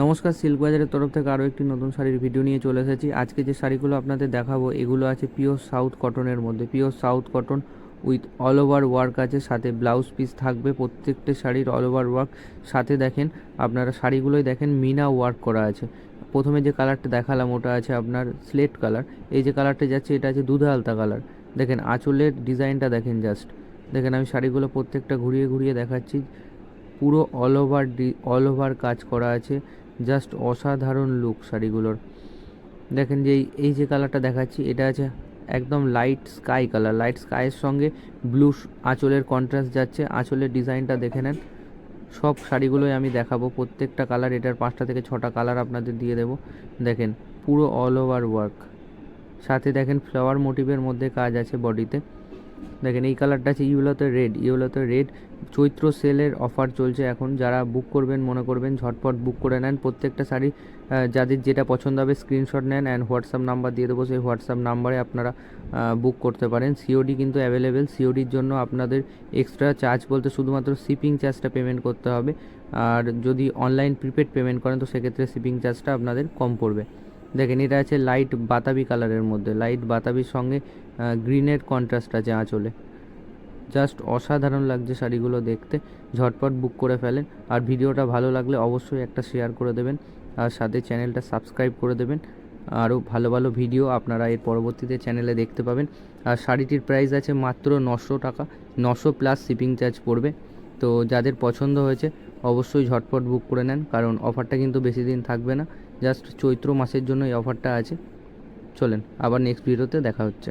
নমস্কার সিল্ক বাজারের তরফ থেকে আরও একটি নতুন শাড়ির ভিডিও নিয়ে চলে এসেছি। আজকে যে শাড়িগুলো আপনাদের দেখাবো, এগুলো আছে পিওর সাউথ কটনের মধ্যে। Pure south cotton with all over work আছে, সাথে ব্লাউজ পিস থাকবে প্রত্যেকটা শাড়ির অল ওভার ওয়ার্ক সাথে দেখেন, আপনারা শাড়িগুলোই দেখেন, মিনা ওয়ার্ক করা আছে। প্রথমে যে কালারটা দেখালাম, ওটা আছে আপনার স্লেট কালার এই যে কালারটা যাচ্ছে, এটা আছে দুধে আলতা কালার দেখেন, আঁচলের ডিজাইনটা দেখেন জাস্ট দেখেন, আমি শাড়িগুলো প্রত্যেকটা ঘুরিয়ে ঘুরিয়ে দেখাচ্ছি। পুরো অল ওভার ডি অল ওভার কাজ করা আছে। জাস্ট অসাধারণ লুক শাড়িগুলোর। দেখেন যে এই- যে কালারটা দেখাচ্ছি, এটা আছে একদম লাইট স্কাই কালার লাইট স্কাইয়ের সঙ্গে ব্লু আঁচলের কন্ট্রাস্ট যাচ্ছে। আঁচলের ডিজাইনটা দেখে নেন। সব শাড়িগুলোই আমি দেখাবো। প্রত্যেকটা কালার এটার পাঁচটা থেকে ছটা কালার আপনাদের দিয়ে দেবো। দেখেন, পুরো অল ওভার ওয়ার্ক সাথে দেখেন ফ্লাওয়ার মোটিভের মধ্যে কাজ আছে বডিতে দেখেন, এই কালারটা আছে ইউলোতে রেড ইউলোতে রেড চৈত্র সেলের অফার চলছে এখন। যারা বুক করবেন, মনে করবেন, ঝটপট বুক করে নেন। প্রত্যেকটা শাড়ি যাদের যেটা পছন্দ হবে স্ক্রিনশট নেন অ্যান্ড হোয়াটসঅ্যাপ নাম্বার দিয়ে দেবো। সেই হোয়াটসঅ্যাপ নাম্বারে আপনারা বুক করতে পারেন। সিওডি কিন্তু অ্যাভেলেবেল সিওডির জন্য আপনাদের এক্সট্রা চার্জ বলতে শুধুমাত্র শিপিং চার্জটা পেমেন্ট করতে হবে। আর যদি অনলাইন প্রিপেড পেমেন্ট করেন, তো সেক্ষেত্রে শিপিং চার্জটা আপনাদের কম পড়বে। দেখেন এটা আছে লাইট বাতাবি কালারের মধ্যে। লাইট বাতাবির সঙ্গে গ্রিনের কন্ট্রাস্ট আছে আঁচলে। জাস্ট অসাধারণ লাগছে শাড়িগুলো দেখতে। ঝটপট বুক করে ফেলেন। আর ভিডিওটা ভালো লাগলে অবশ্যই একটা শেয়ার করে দেবেন। আর সাথে চ্যানেলটা সাবস্ক্রাইব করে দেবেন। আরও ভালো ভালো ভিডিও আপনারা এর পরবর্তীতে চ্যানেলে দেখতে পাবেন। আর শাড়িটির প্রাইস আছে মাত্র নশো টাকা। নশো প্লাস শিপিং চার্জ পড়বে। তো যাদের পছন্দ হয়েছে অবশ্যই ঝটপট বুক করে নেন, কারণ অফারটা কিন্তু বেশি দিন থাকবে না। জাস্ট চৈত্র মাসের জন্য এই অফারটা আছে। চলেন, আবার নেক্সট ভিডিওতে দেখা হচ্ছে।